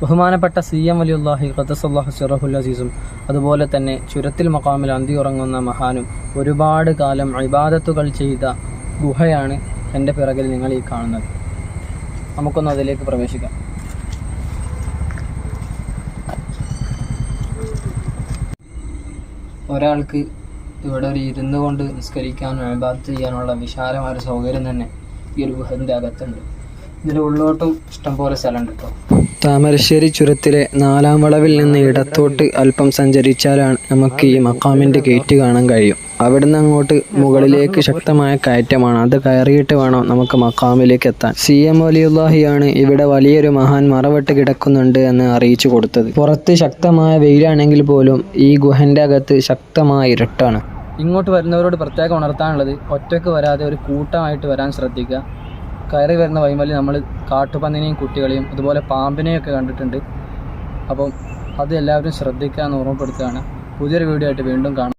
ബഹുമാനപ്പെട്ട C M അലിയുല്ലാഹി ഖദസല്ലാഹു സിറഹുൽ അസീസും അതുപോലെ തന്നെ ചുരത്തിൽ മക്കാമിൽ അന്തി ഉറങ്ങുന്ന മഹാനും ഒരുപാട് കാലം ഇബാദത്തുകൾ ചെയ്ത ഗുഹയാണ് എന്റെ പിറകിൽ നിങ്ങൾ ഈ കാണുന്നത്. നമുക്കൊന്ന് അതിലേക്ക് പ്രവേശിക്കാം. ഒരാൾക്ക് ഇവിടെ ഒരു ഇരുന്ന് കൊണ്ട് നിസ്കരിക്കാനും ഇബാദത്ത് ചെയ്യാനുള്ള വിശാലമായ ഒരു സൗകര്യം തന്നെ ഈ ഒരു ഗുഹന്റെ അകത്തുണ്ട്. ഇതിന്റെ ഉള്ളോട്ടും ഇഷ്ടംപോലെ സ്ഥലമുണ്ട് കേട്ടോ. താമരശ്ശേരി ചുരത്തിലെ നാലാം വളവിൽ നിന്ന് ഇടത്തോട്ട് അല്പം സഞ്ചരിച്ചാലാണ് നമുക്ക് ഈ മക്കാമിന്റെ ഗേറ്റ് കാണാൻ കഴിയും. അവിടുന്ന് അങ്ങോട്ട് മുകളിലേക്ക് ശക്തമായ കയറ്റമാണ്. അത് കയറിയിട്ട് വേണം നമുക്ക് മക്കാമിലേക്ക് എത്താൻ. സി എം വലിയുല്ലാഹിയാണ് ഇവിടെ വലിയൊരു മഹാൻ മറവിട്ട് കിടക്കുന്നുണ്ട് എന്ന് അറിയിച്ചു കൊടുത്തത്. പുറത്ത് ശക്തമായ വെയിലാണെങ്കിൽ പോലും ഈ ഗുഹന്റെ അകത്ത് ശക്തമായ ഇരുട്ടാണ്. ഇങ്ങോട്ട് വരുന്നവരോട് പ്രത്യേകം ഉണർത്താനുള്ളത് ഒറ്റയ്ക്ക് വരാതെ ഒരു കൂട്ടമായിട്ട് വരാൻ ശ്രദ്ധിക്കുക. കയറി വരുന്ന വൈമല്ലി നമ്മൾ കാട്ടുപന്നിനെയും കുട്ടികളെയും അതുപോലെ പാമ്പിനെയൊക്കെ കണ്ടിട്ടുണ്ട്. അപ്പം അത് എല്ലാവരും ശ്രദ്ധിക്കാൻ ഓർമ്മപ്പെടുത്തുകയാണ്. പുതിയൊരു വീഡിയോ ആയിട്ട് വീണ്ടും കാണാം.